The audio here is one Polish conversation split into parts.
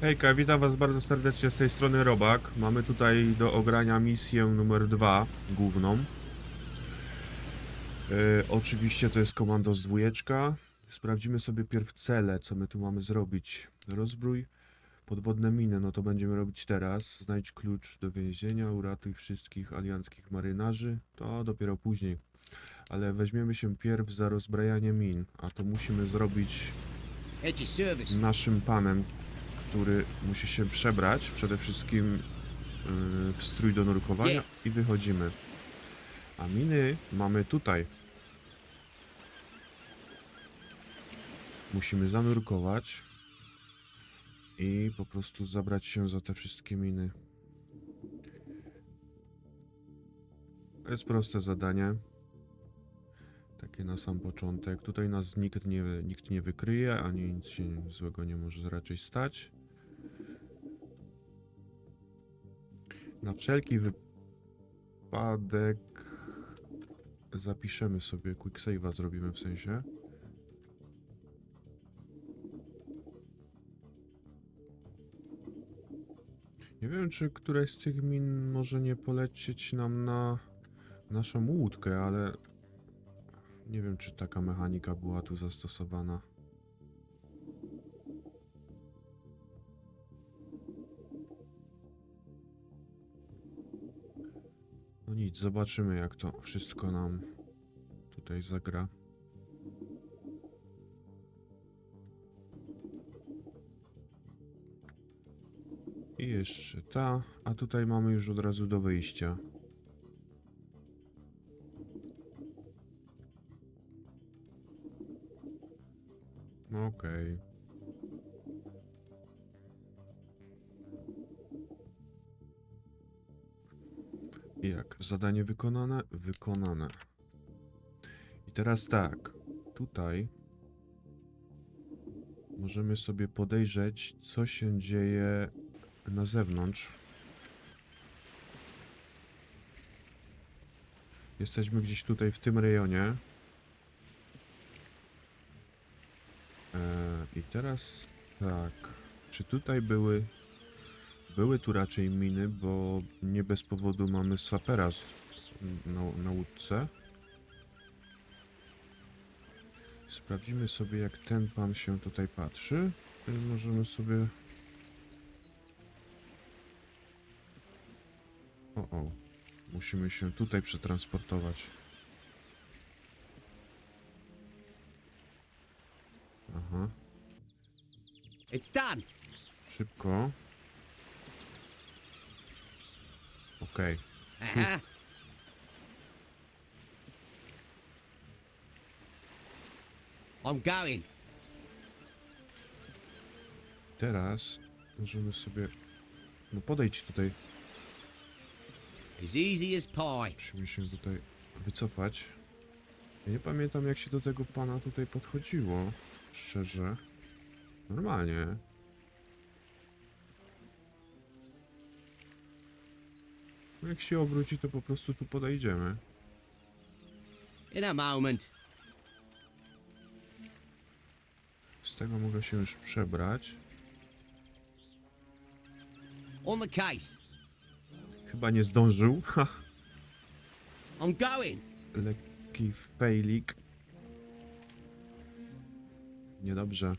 Hejka, witam was bardzo serdecznie z tej strony Robak. Mamy tutaj do ogrania misję numer dwa, główną. E, oczywiście to jest komandos dwójeczka. Sprawdzimy sobie pierw cele, co my tu mamy zrobić. Rozbrój podwodne miny, no to będziemy robić teraz. Znajdź klucz do więzienia, uratuj wszystkich alianckich marynarzy. To dopiero później. Ale weźmiemy się pierw za rozbrajanie min, a to musimy zrobić naszym panem, który musi się przebrać przede wszystkim yy, w strój do nurkowania i wychodzimy. A miny mamy tutaj. Musimy zanurkować i po prostu zabrać się za te wszystkie miny. To jest proste zadanie. Takie na sam początek. Tutaj nas nikt nie, nikt nie wykryje, ani nic się złego nie może raczej stać. Na wszelki wypadek zapiszemy sobie, quick save'a zrobimy w sensie. Nie wiem, czy któraś z tych min może nie polecieć nam na naszą łódkę, ale nie wiem, czy taka mechanika była tu zastosowana. Nic, zobaczymy jak to wszystko nam tutaj zagra. I jeszcze ta, a tutaj mamy już od razu do wyjścia. Okej. Jak? Zadanie wykonane? Wykonane. I teraz tak. Tutaj możemy sobie podejrzeć, co się dzieje na zewnątrz. Jesteśmy gdzieś tutaj w tym rejonie. Eee, I teraz tak. Czy tutaj były. Były tu raczej miny, bo nie bez powodu mamy sapera na, na łódce. Sprawdzimy sobie, jak ten pan się tutaj patrzy. I możemy sobie. O, o. Musimy się tutaj przetransportować. Aha. It's done. Szybko. Okej. Uh-huh. I'm going. Teraz możemy sobie... No podejdź tutaj. As easy as pie. Musimy się tutaj wycofać. Ja nie pamiętam jak się do tego pana tutaj podchodziło. Szczerze. Normalnie. Jak się obróci, to po prostu tu podejdziemy. In a moment. Z tego mogę się już przebrać. On the case. Chyba nie zdążył. Ha, I'm going. lekki failik. Niedobrze.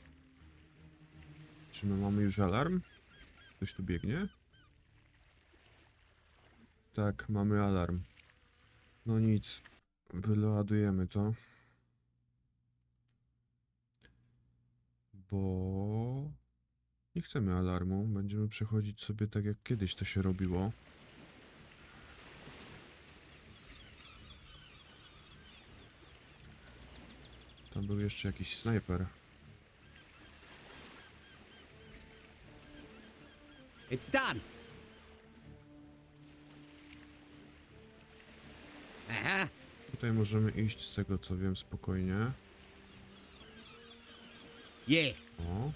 Czy my mamy już alarm? Ktoś tu biegnie? Tak, mamy alarm. No nic. Wyładujemy to. Bo... Nie chcemy alarmu. Będziemy przechodzić sobie tak jak kiedyś to się robiło. Tam był jeszcze jakiś snajper. It's done. Tutaj możemy iść z tego co wiem spokojnie. Yeah. O.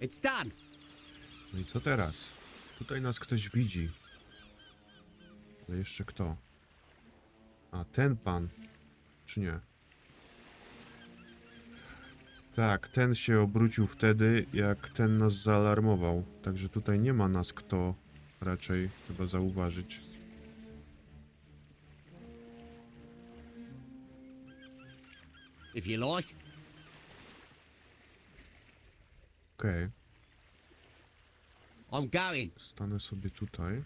It's done. No i co teraz? Tutaj nas ktoś widzi. Ale jeszcze kto? A ten pan. Czy nie? Tak, ten się obrócił wtedy, jak ten nas zaalarmował. Także tutaj nie ma nas kto raczej chyba zauważyć. If you like. Okej, I'm going. stanę sobie tutaj.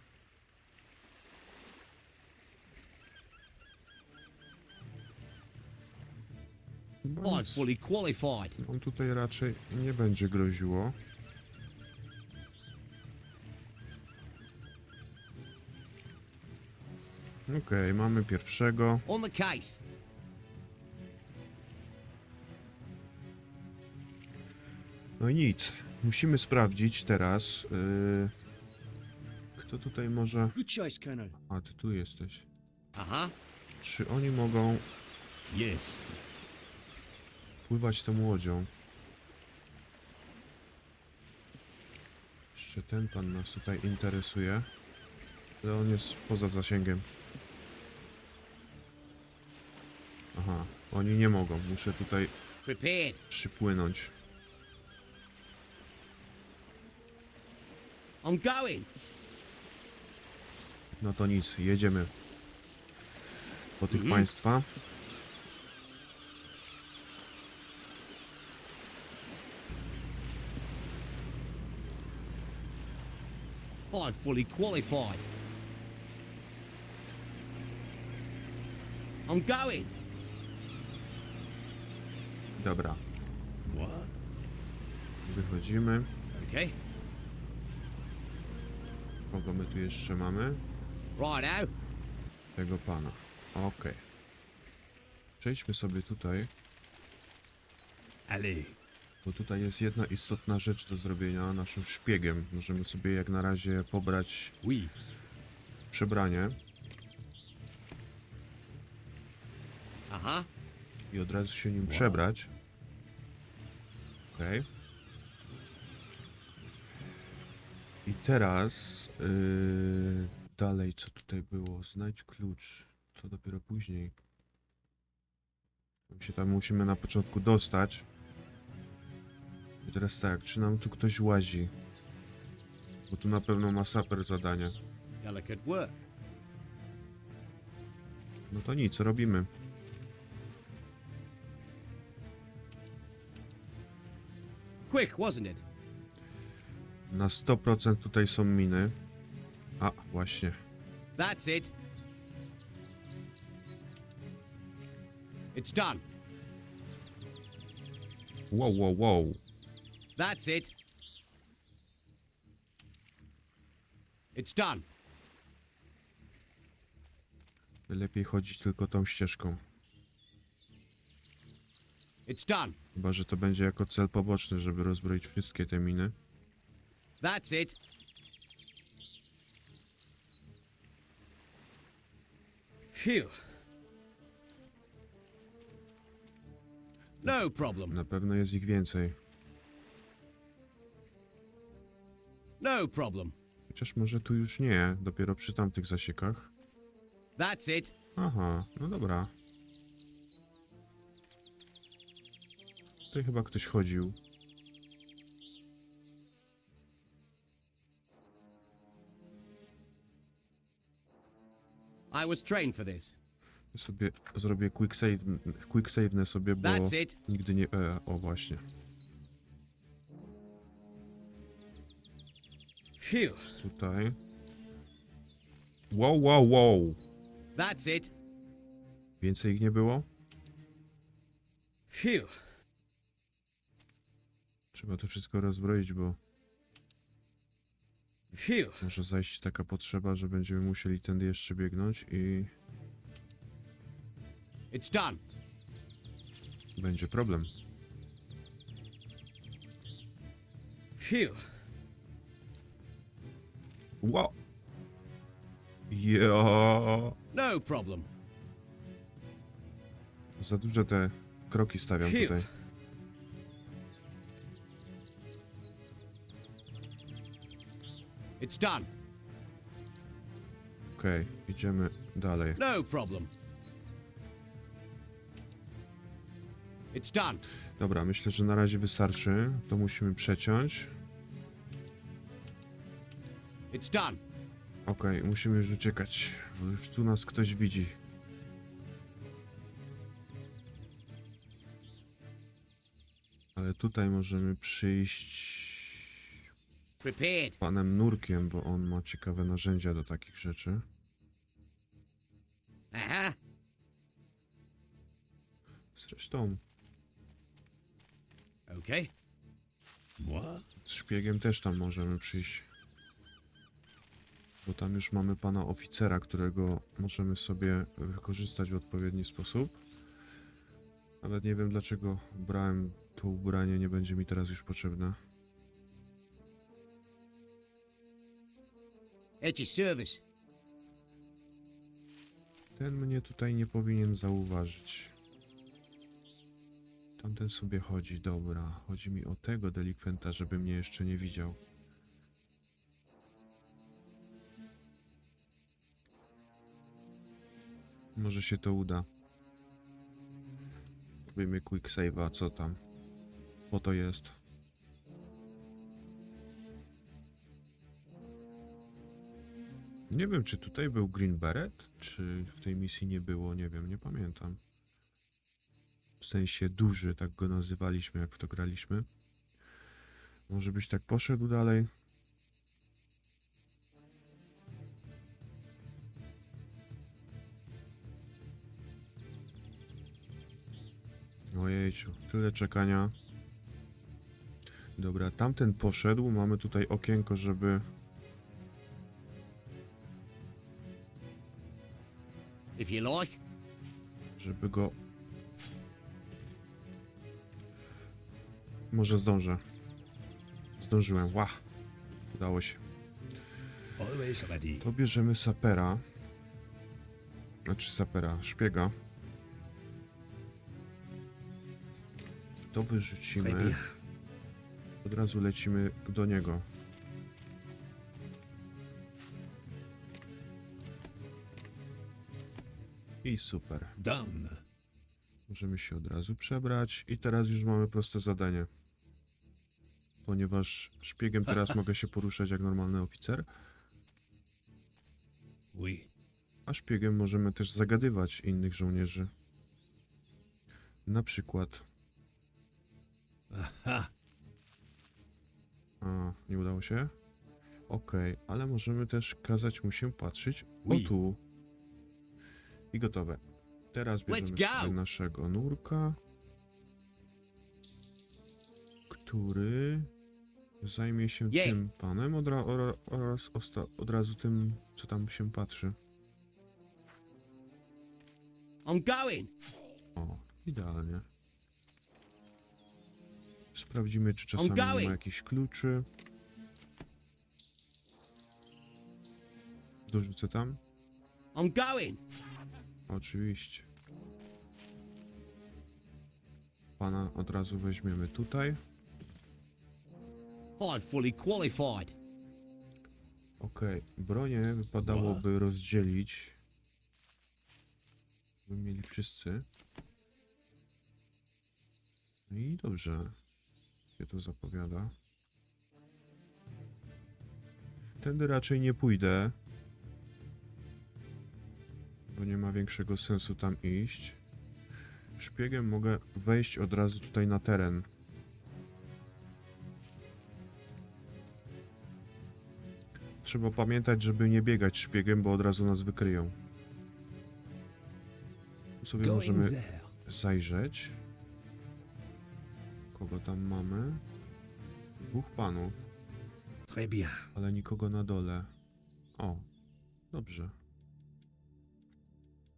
I'm nic fully qualified. On tutaj raczej nie będzie groziło. Okej, mamy pierwszego. On the case. No i nic. Musimy sprawdzić teraz. Yy... Kto tutaj może. Good choice, Colonel. A, ty tu jesteś. Uh-huh. Czy oni mogą Yes. Pływać tą łodzią? Jeszcze ten pan nas tutaj interesuje. Ale on jest poza zasięgiem. Aha, oni nie mogą. Muszę tutaj przypłynąć. I'm going. No to nic, jedziemy. Po tych Mhm. państwa. I'm fully qualified. I'm going. Dobra, What? wychodzimy. Okay. Kogo my tu jeszcze mamy? Righto. Tego pana. Okej. Przejdźmy sobie tutaj, Allez. Bo tutaj jest jedna istotna rzecz do zrobienia naszym szpiegiem. Możemy sobie jak na razie pobrać Oui. przebranie Uh-huh. i od razu się nim Wow. przebrać. Okej. I teraz yy, dalej co tutaj było? Znajdź klucz. To dopiero później. My się tam musimy na początku dostać. Teraz tak, czy nam tu ktoś łazi? Bo tu na pewno ma saper zadanie. Delicate work. No to nic, robimy. Quick, wasn't it? Na 100% tutaj są miny. A, właśnie. That's it. It's done. Wow, wow, wow. That's it. It's done. Lepiej chodzić tylko tą ścieżką. It's done. Chyba, że to będzie jako cel poboczny, żeby rozbroić wszystkie te miny. That's it. Phew. No problem. Na pewno jest ich więcej. No problem. Chociaż może tu już nie, dopiero przy tamtych zasiekach. That's it. Aha, no dobra. Tutaj chyba ktoś chodził. I was trained for this. Sobie zrobię quick save, quick save'nę sobie, bo That's it. nigdy nie... E, o właśnie. Tutaj. Wow, wow, wow. That's it. Więcej ich nie było? Phew. Trzeba to wszystko rozbroić, bo Phew. może zajść taka potrzeba, że będziemy musieli tędy jeszcze biegnąć i It's done. będzie problem. Phew. Wow. Jo. No problem. Za duże te kroki stawiam Phew. tutaj. It's done. Okej, idziemy dalej. No problem. It's done. Dobra, myślę, że na razie wystarczy. To musimy przeciąć. It's done. Okej, musimy już uciekać, bo już tu nas ktoś widzi. Ale tutaj możemy przyjść Prepared. panem Nurkiem, bo on ma ciekawe narzędzia do takich rzeczy. Uh-huh. Zresztą Okay. Z szpiegiem też tam możemy przyjść. Bo tam już mamy pana oficera, którego możemy sobie wykorzystać w odpowiedni sposób. Nawet nie wiem dlaczego brałem to ubranie, nie będzie mi teraz już potrzebne. At your service. Ten mnie tutaj nie powinien zauważyć. Tamten sobie chodzi, dobra. Chodzi mi o tego delikwenta, żeby mnie jeszcze nie widział. Może się to uda. Robimy quick save'a, co tam? Po to jest. Nie wiem, czy tutaj był Green Beret, czy w tej misji nie było, nie wiem, nie pamiętam. W sensie duży, tak go nazywaliśmy, jak w to graliśmy. Może byś tak poszedł dalej. Tyle czekania. Dobra, tamten poszedł. Mamy tutaj okienko, żeby żeby go. Może zdążę. Zdążyłem. Ła! Udało się. To bierzemy sapera. Znaczy sapera, szpiega. To wyrzucimy. Od razu lecimy do niego. I super. Done. Możemy się od razu przebrać i teraz już mamy proste zadanie. Ponieważ szpiegiem teraz mogę się poruszać jak normalny oficer, Oui. a szpiegiem możemy też zagadywać innych żołnierzy. Na przykład, Aha. a nie udało się? Okej, ale możemy też kazać mu się patrzeć o tu. I gotowe. Teraz Let's bierzemy go! sobie naszego nurka, który zajmie się Jej. tym panem ora, oraz osta, od razu tym, co tam się patrzy. I'm going. O, idealnie. Sprawdzimy, czy czasami nie ma jakichś kluczy. Dorzucę tam? I'm going. Oczywiście. Pana od razu weźmiemy tutaj. I'm fully qualified. Okej, bronię wypadałoby rozdzielić. By mieli wszyscy. No i dobrze. Się to zapowiada. Tędy raczej nie pójdę. Bo nie ma większego sensu tam iść. Szpiegiem mogę wejść od razu tutaj na teren. Trzeba pamiętać, żeby nie biegać szpiegiem, bo od razu nas wykryją. Tu sobie możemy zajrzeć. Kogo tam mamy? Dwóch panów, Très bien. ale nikogo na dole. O, dobrze.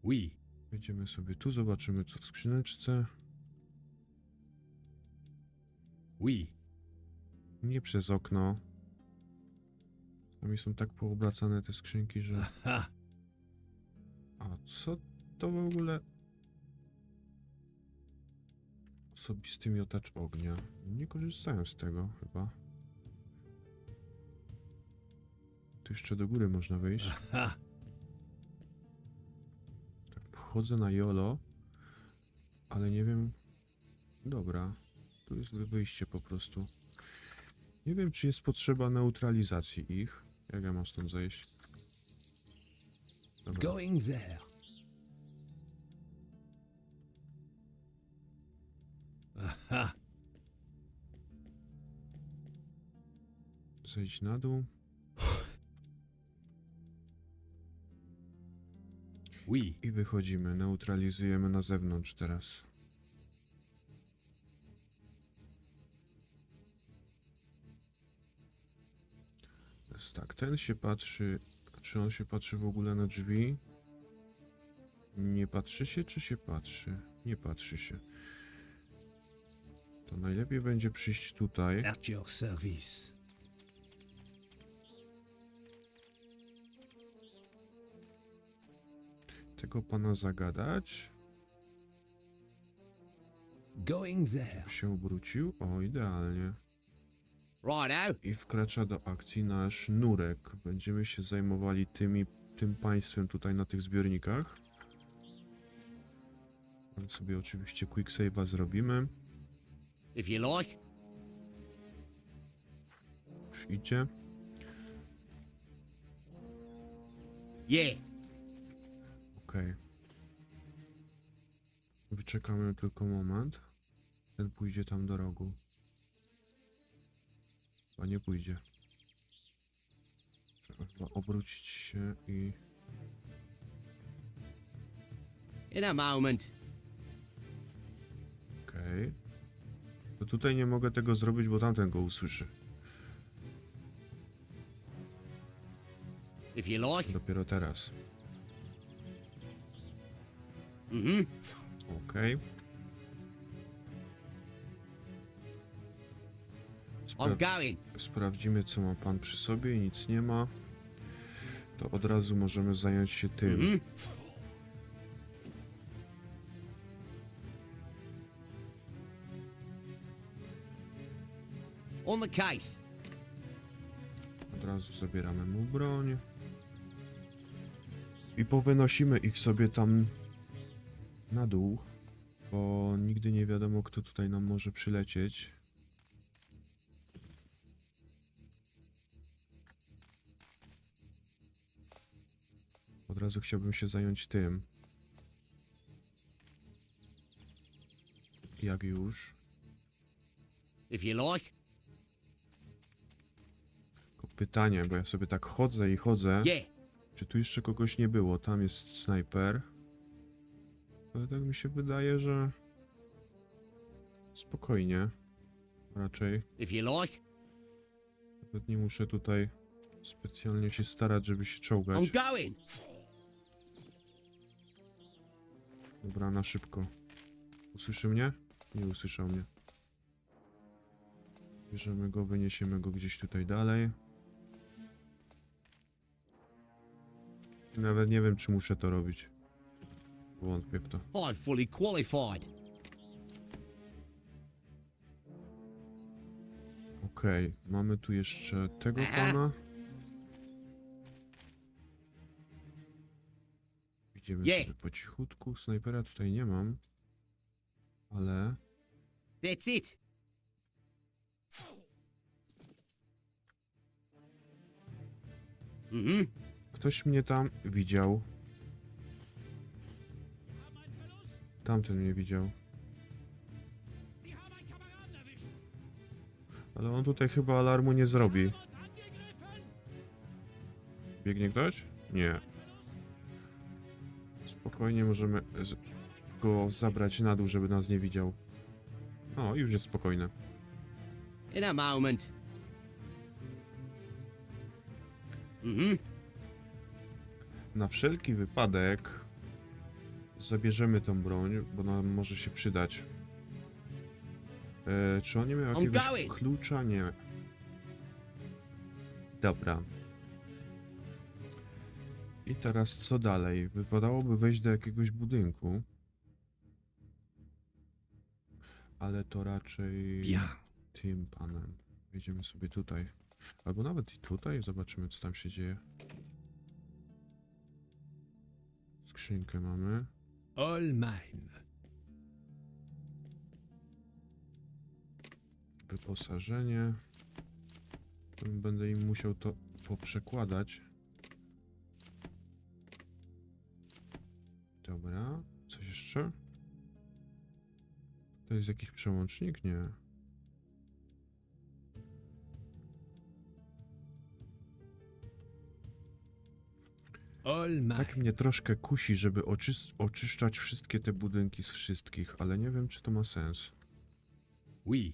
Oui. Wejdziemy sobie tu, zobaczymy co w skrzyneczce. Oui. Nie przez okno. Czasami są tak poobracane te skrzynki, że... Aha. A co to w ogóle? Osobisty miotacz ognia. Nie korzystałem z tego chyba. Tu jeszcze do góry można wyjść. Aha. Tak, wchodzę na jolo, ale nie wiem Dobra, tu jest wyjście po prostu. Nie wiem, czy jest potrzeba neutralizacji ich. Jak ja mam stąd zejść? Dobra. Going there. Zejść na dół. Oui. I wychodzimy. Neutralizujemy na zewnątrz teraz. Jest tak, ten się patrzy. Czy on się patrzy w ogóle na drzwi? Nie patrzy się, czy się patrzy? Nie patrzy się. To najlepiej będzie przyjść tutaj. At your service. Tego pana zagadać. Going there. Się obrócił. O, idealnie. Righto. I wkracza do akcji nasz nurek. Będziemy się zajmowali tymi, tym państwem tutaj na tych zbiornikach. Ale sobie oczywiście quick save'a zrobimy. If you like. Już idzie. Yeah. Okej. Wyczekamy tylko moment. Ten pójdzie tam do rogu. A nie pójdzie. Trzeba chyba obrócić się i... In a moment. Okej. To tutaj nie mogę tego zrobić, bo tamten go usłyszy. If you like. Dopiero teraz. Mm-hmm. Okej. I'm Spra- going. sprawdzimy, co ma pan przy sobie. Nic nie ma. To od razu możemy zająć się tym. Mm-hmm. On the case. Od razu zabieramy mu broń. I powynosimy ich sobie tam na dół. Bo nigdy nie wiadomo, kto tutaj nam może przylecieć. Od razu chciałbym się zająć tym. Jak już. If you like. Tylko pytanie, bo ja sobie tak chodzę i chodzę. Yeah. Czy tu jeszcze kogoś nie było? Tam jest snajper. Ale tak mi się wydaje, że spokojnie. Raczej. If you like. Nawet nie muszę tutaj specjalnie się starać, żeby się czołgać. I'm going. Dobra, na szybko. Usłyszy mnie? Nie usłyszał mnie. Bierzemy go, wyniesiemy go gdzieś tutaj dalej. Nawet nie wiem, czy muszę to robić. Wątpię w to. I'm fully qualified. Okej, mamy tu jeszcze tego pana. Idziemy Jej. sobie po cichutku. Snajpera tutaj nie mam. Ale That's it. Mm-hmm. ktoś mnie tam widział. Tamten mnie widział. Ale on tutaj chyba alarmu nie zrobi. Biegnie ktoś? Nie. Spokojnie możemy go zabrać na dół, żeby nas nie widział. O, już jest spokojne. In a moment. Mm-hmm. Na wszelki wypadek zabierzemy tą broń, bo nam może się przydać. E, czy on nie miał jakiegoś going. klucza? Nie. Dobra. I teraz co dalej? Wypadałoby wejść do jakiegoś budynku. Ale to raczej Bien. tym panem. Wejdziemy sobie tutaj. Albo nawet i tutaj, zobaczymy co tam się dzieje. Skrzynkę mamy. All mine. Wyposażenie. Będę im musiał to poprzekładać. Dobra, coś jeszcze? To jest jakiś przełącznik? Nie. Tak mnie troszkę kusi, żeby oczysz- oczyszczać wszystkie te budynki z wszystkich, ale nie wiem, czy to ma sens. Oui.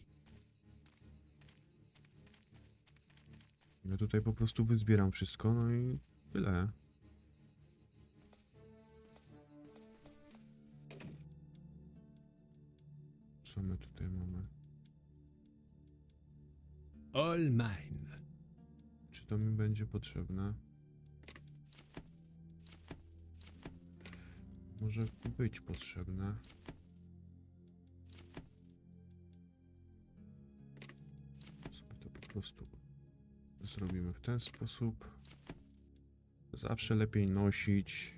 Ja tutaj po prostu wyzbieram wszystko, no i tyle. Co my tutaj mamy? All mine. Czy to mi będzie potrzebne? Może być potrzebne. Sobie to po prostu zrobimy w ten sposób. Zawsze lepiej nosić.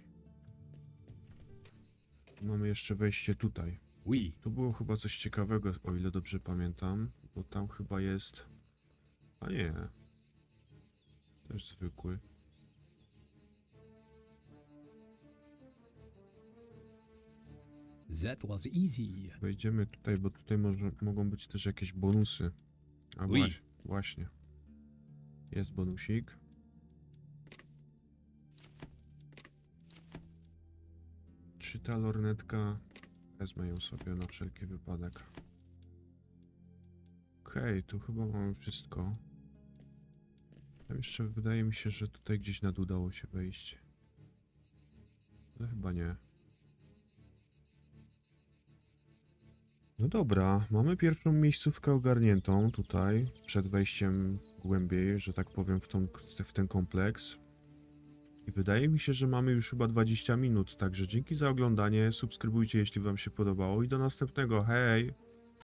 Mamy jeszcze wejście tutaj. Oui. Tu było chyba coś ciekawego, o ile dobrze pamiętam, bo tam chyba jest... A nie. Też zwykły. That was easy. Wejdziemy tutaj, bo tutaj może, mogą być też jakieś bonusy. A Oui. właśnie, właśnie. Jest bonusik. Czy ta lornetka... Wezmę ją sobie na wszelki wypadek. Okej, tu chyba mamy wszystko. Tam jeszcze wydaje mi się, że tutaj gdzieś na dół dało się wejść. Ale chyba nie. No dobra, mamy pierwszą miejscówkę ogarniętą tutaj, przed wejściem głębiej, że tak powiem, w, tą, w ten kompleks. I wydaje mi się, że mamy już chyba 20 minut, także dzięki za oglądanie, subskrybujcie jeśli wam się podobało i do następnego, hej!